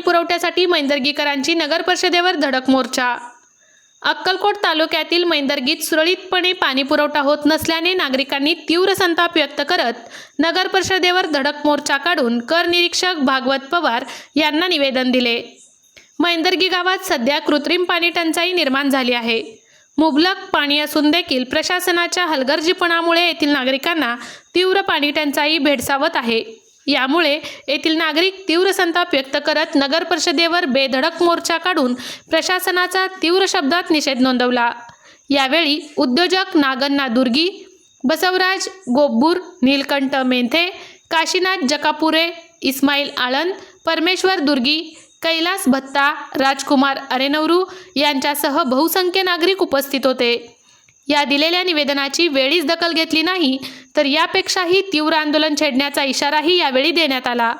पुरवठ्यासाठी मैंदर्गीकरांची नगर परिषदेवर धडक मोर्चा. अक्कलकोट तालुक्यातील मैंदर्गीत सुरळीतपणे पाणी पुरवठा होत नसल्याने नागरिकांनी तीव्र संताप व्यक्त करत नगर परिषदेवर धडक मोर्चा काढून कर निरीक्षक भागवत पवार यांना निवेदन दिले. मैंदर्गी गावात सध्या कृत्रिम पाणी टंचाई निर्माण झाली आहे. मुबलक पाणी असून देखील प्रशासनाच्या हलगर्जीपणामुळे येथील नागरिकांना तीव्र पाणी टंचाई भेडसावत आहे. यामुळे येथील नागरिक तीव्र संताप व्यक्त करत नगर परिषदेवर बेधडक मोर्चा काढून प्रशासनाचा तीव्र शब्दात निषेध नोंदवला. यावेळी उद्योजक नागन्ना दुर्गी बसवराज गोब्बूर नीलकंठ मेंथे काशीनाथ जकापुरे इस्माईल आळंद परमेश्वर दुर्गी कैलास भत्ता राजकुमार अरेनवरू यांच्यासह बहुसंख्य नागरिक उपस्थित होते. या दिलेल्या निवेदनाची वेळीच दखल घेतली नाही तर यापेक्षाही तीव्र आंदोलन छेडण्याचा इशाराही यावेळी देण्यात आला.